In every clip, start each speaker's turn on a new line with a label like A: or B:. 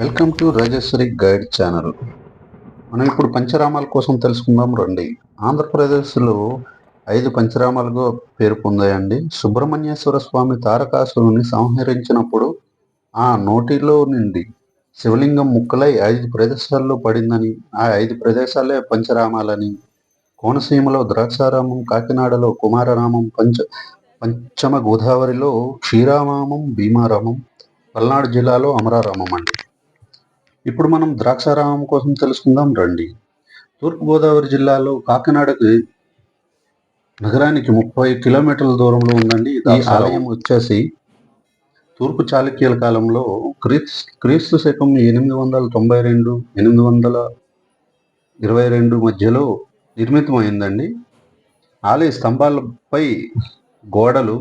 A: Welcome to Rajeshwari guide channel. మనం ఇప్పుడు పంచరామాల కోసం తెలుసుకుందాం రండి. ఆంధ్రప్రదేశ్లో ఐదు పంచరామాలుగా పేరు పొందాయండి. సుబ్రహ్మణ్యేశ్వర స్వామి తారకాసురుని సంహరించినప్పుడు ఆ నోటిలో నుండి శివలింగం ముక్కలై ఐదు ప్రదేశాల్లో పడిందని ఆ ఐదు ప్రదేశాలే పంచరామాలని. కోనసీమలో ద్రాక్షారామం కాకినాడలో కుమారరామం పంచ పంచమ గోదావరిలో క్షీరామామం భీమారామం పల్నాడు జిల్లాలో అమరారామం అండి. ఇప్పుడు మనం ద్రాక్షారామం కోసం తెలుసుకుందాం రండి. తూర్పుగోదావరి జిల్లాలో కాకినాడకి నగరానికి ముప్పై కిలోమీటర్ల దూరంలో ఉందండి. ఈ ఆలయం వచ్చేసి తూర్పు చాళుక్యుల కాలంలో క్రీస్ క్రీస్తు శకం ఎనిమిది వందల తొంభై రెండు ఎనిమిది వందల ఇరవై రెండు మధ్యలో నిర్మితమైందండి. ఆలయ స్తంభాలపై గోడలు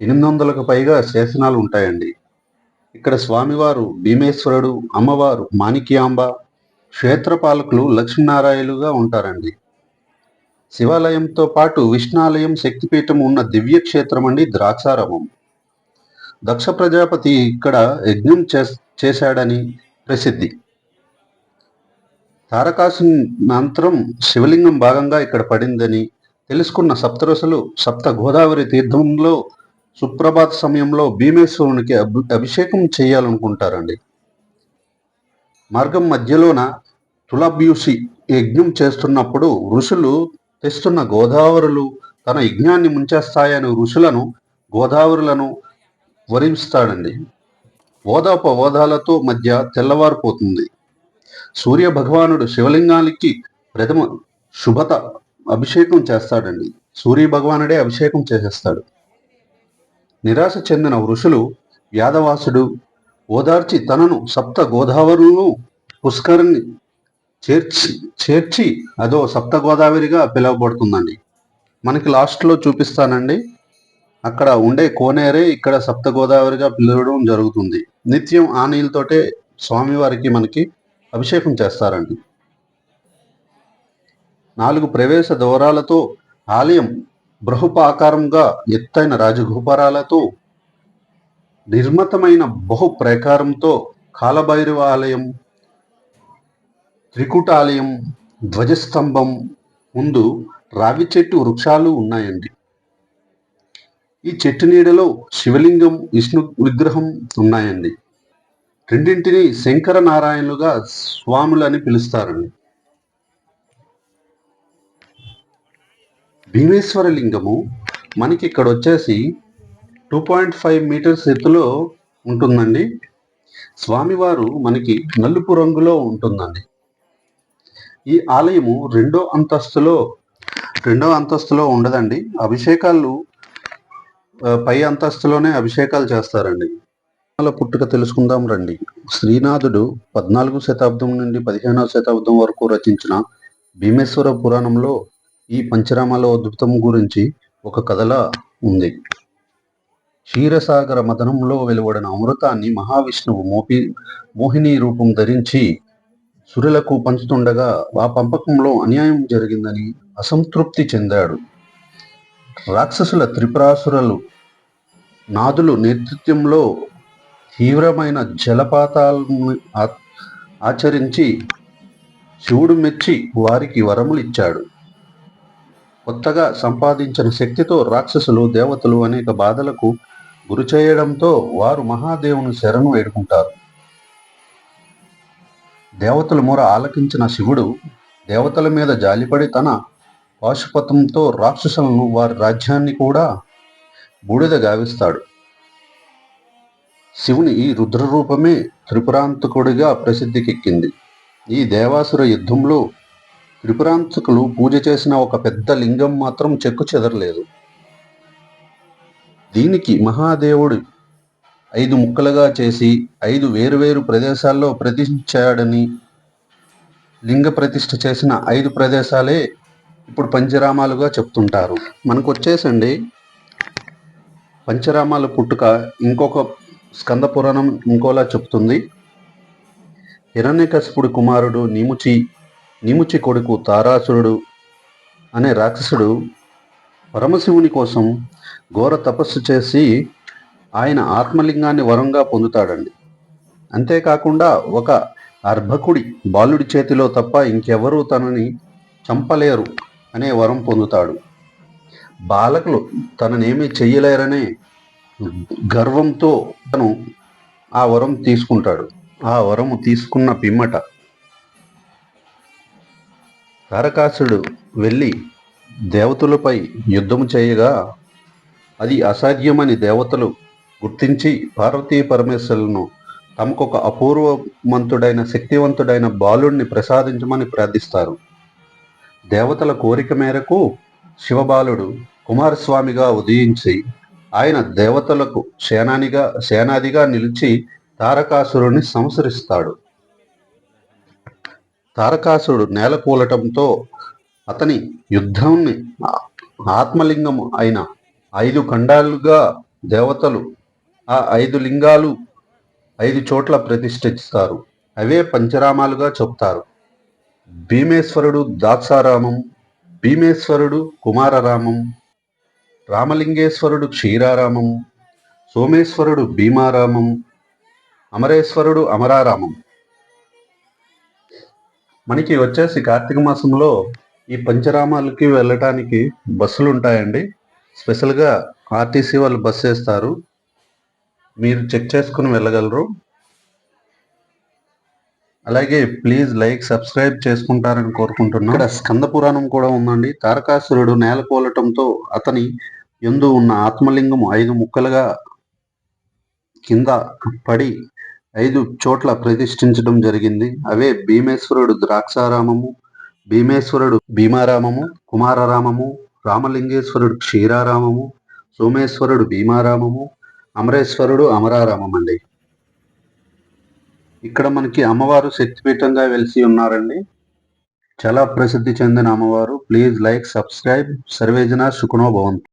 A: ఎనిమిది వందలకు పైగా శాసనాలు ఉంటాయండి. ఇక్కడ స్వామివారు భీమేశ్వరుడు అమ్మవారు మాణిక్యాంబ క్షేత్రపాలకులు లక్ష్మీనారాయణులుగా ఉంటారండి. శివాలయంతో పాటు విష్ణాలయం శక్తిపీఠం ఉన్న దివ్య క్షేత్రం అండి ద్రాక్షారామం. దక్ష ప్రజాపతి ఇక్కడ యజ్ఞం చే చేశాడని ప్రసిద్ధి. తారకాసు మంత్రం శివలింగం భాగంగా ఇక్కడ పడిందని తెలుసుకున్న సప్తరసులు సప్త గోదావరి తీర్థంలో సుప్రభాత సమయంలో భీమేశ్వరునికి అభి- అభిషేకం చేయాలనుకుంటారండి. మార్గం మధ్యలోన తులాభ్యూసి యజ్ఞం చేస్తున్నప్పుడు ఋషులు తెస్తున్న గోదావరులు తన యజ్ఞాన్ని ముంచేస్తాయని ఋషులను గోదావరులను వరిస్తాడండి ఓదాప ఓదాలతో మధ్య తెల్లవారిపోతుంది. సూర్య భగవానుడు శివలింగానికి ప్రథమ శుభత అభిషేకం చేస్తాడండి. సూర్య భగవానుడే అభిషేకం చేసేస్తాడు. నిరాశ చెందిన ఋషులు యాదవాసుడు ఓదార్చి తనను సప్త గోదావరులను పుష్కరిని చేర్చి చేర్చి అదో సప్త గోదావరిగా పిలువబడుతుందండి. మనకి లాస్ట్లో చూపిస్తానండి. అక్కడ ఉండే కోనేరే ఇక్కడ సప్త గోదావరిగా పిలవడం జరుగుతుంది. నిత్యం ఆ నీళ్ళతోటే స్వామివారికి మనకి అభిషేకం చేస్తారండి. నాలుగు ప్రవేశ ద్వారాలతో ఆలయం బృహపాకారంగా ఎత్తైన రాజగోపురాలతో నిర్మితమైన బహు ప్రాకారంతో కాలభైరవ ఆలయం త్రికుటాలయం ధ్వజస్తంభం ముందు రావి చెట్టు వృక్షాలు ఉన్నాయండి. ఈ చెట్టు నీడలో శివలింగం విష్ణు విగ్రహం ఉన్నాయండి. రెండింటిని శంకర నారాయణులుగా స్వాములని పిలుస్తారండి. భీమేశ్వర లింగము మనకి ఇక్కడ వచ్చేసి టూ పాయింట్ ఫైవ్ మీటర్స్ ఎత్తులో ఉంటుందండి. స్వామివారు మనకి నలుపు రంగులో ఉంటుందండి. ఈ ఆలయము రెండో అంతస్తులో రెండో అంతస్తులో ఉండదండి. అభిషేకాలు పై అంతస్తులోనే అభిషేకాలు చేస్తారండి. పుట్టుక తెలుసుకుందాం రండి. శ్రీనాథుడు పద్నాలుగు శతాబ్దం నుండి పదిహేనవ శతాబ్దం వరకు రచించిన భీమేశ్వర పురాణంలో ఈ పంచరామాల అద్భుతం గురించి ఒక కథలా ఉంది. క్షీరసాగర మదనంలో వెలువడిన అమృతాన్ని మహావిష్ణువు మోపి మోహిని రూపం ధరించి సురులకు పంచుతుండగా ఆ పంపకంలో అన్యాయం జరిగిందని అసంతృప్తి చెందాడు. రాక్షసుల త్రిపురాసురలు నాదులు నేతృత్వంలో తీవ్రమైన జలపాతాలను ఆచరించి శివుడు మెచ్చి వారికి వరములు ఇచ్చాడు కొత్తగా సంపాదించిన శక్తితో రాక్షసులు దేవతలు అనేక బాధలకు గురి చేయడంతో వారు మహాదేవుని శరణు వేడుకుంటారు. దేవతల మూర ఆలకించిన శివుడు దేవతల మీద జాలిపడి తన పాశుపతంతో రాక్షసులను వారి రాజ్యాన్ని కూడా బూడిద గావిస్తాడు. శివుని ఈ రుద్రరూపమే త్రిపురాంతకుడిగా ప్రసిద్ధికెక్కింది. ఈ దేవాసుర యుద్ధంలో త్రిపురాంతకులు పూజ చేసిన ఒక పెద్ద లింగం మాత్రం చెక్కు చెదరలేదు. దీనికి మహాదేవుడు ఐదు ముక్కలుగా చేసి ఐదు వేరువేరు ప్రదేశాల్లో ప్రతిష్ఠించాడని లింగ ప్రతిష్ఠ చేసిన ఐదు ప్రదేశాలే ఇప్పుడు పంచరామాలుగా చెప్తుంటారు. మనకు వచ్చేసండి. పంచరామాల పుట్టుక ఇంకొక స్కంద పురాణం ఇంకోలా చెప్తుంది. హిరణ్యకశిపుడి కుమారుడు నిముచి నిముచి కొడుకు తారాసురుడు అనే రాక్షసుడు పరమశివుని కోసం ఘోర తపస్సు చేసి ఆయన ఆత్మలింగాన్ని వరంగా పొందుతాడండి. అంతేకాకుండా ఒక అర్భకుడి బాలుడి చేతిలో తప్ప ఇంకెవరూ తనని చంపలేరు అనే వరం పొందుతాడు. బాలకులు తననేమీ చెయ్యలేరనే గర్వంతో తను ఆ వరం తీసుకుంటాడు. ఆ వరము తీసుకున్న పిమ్మట తారకాసుడు వెళ్ళి దేవతలపై యుద్ధము చేయగా అది అసాధ్యమని దేవతలు గుర్తించి పార్వతీ పరమేశ్వరులను తమకొక అపూర్వమంతుడైన శక్తివంతుడైన బాలుణ్ణి ప్రసాదించమని ప్రార్థిస్తారు. దేవతల కోరిక మేరకు శివబాలుడు కుమారస్వామిగా ఉదయించి ఆయన దేవతలకు సేనానిగా సేనాదిగా నిలిచి తారకాసురుణ్ణి సంసరిస్తాడు తారకాసురుడు నేలకూలటంతో అతని యుద్ధాన్ని ఆత్మలింగము అయిన ఐదు ఖండాలుగా దేవతలు ఆ ఐదు లింగాలు ఐదు చోట్ల ప్రతిష్ఠిస్తారు. అవే పంచరామాలుగా చెప్తారు. భీమేశ్వరుడు దాక్షారామం భీమేశ్వరుడు కుమారరామం రామలింగేశ్వరుడు క్షీరారామం సోమేశ్వరుడు భీమారామం అమరేశ్వరుడు అమరారామం. మనకి వచ్చేసి కార్తీక మాసంలో ఈ పంచరామాలకి వెళ్ళటానికి బస్సులు ఉంటాయండి. స్పెషల్గా ఆర్టీసీ వాళ్ళు బస్సు వేస్తారు. మీరు చెక్ చేసుకుని వెళ్ళగలరు. అలాగే ప్లీజ్ లైక్ సబ్స్క్రైబ్ చేసుకుంటారని కోరుకుంటున్నాను ఇక్కడ స్కంద పురాణం కూడా ఉందండి. తారకాసురుడు నేల కోలటంతో అతని ఎందు ఉన్న ఆత్మలింగం ఐదు ముక్కలుగా కింద పడి ఐదు చోట్ల ప్రతిష్ఠించడం జరిగింది. అవే భీమేశ్వరుడు ద్రాక్షారామము భీమేశ్వరుడు భీమారామము కుమారరామము రామలింగేశ్వరుడు క్షీరారామము సోమేశ్వరుడు భీమారామము అమరేశ్వరుడు అమరారామం అండి ఇక్కడ మనకి అమ్మవారు శక్తిపీఠంగా వెలిసి ఉన్నారండి. చాలా ప్రసిద్ధి చెందిన అమ్మవారు. Please like subscribe. సర్వేజన సుఖనో భవంతు.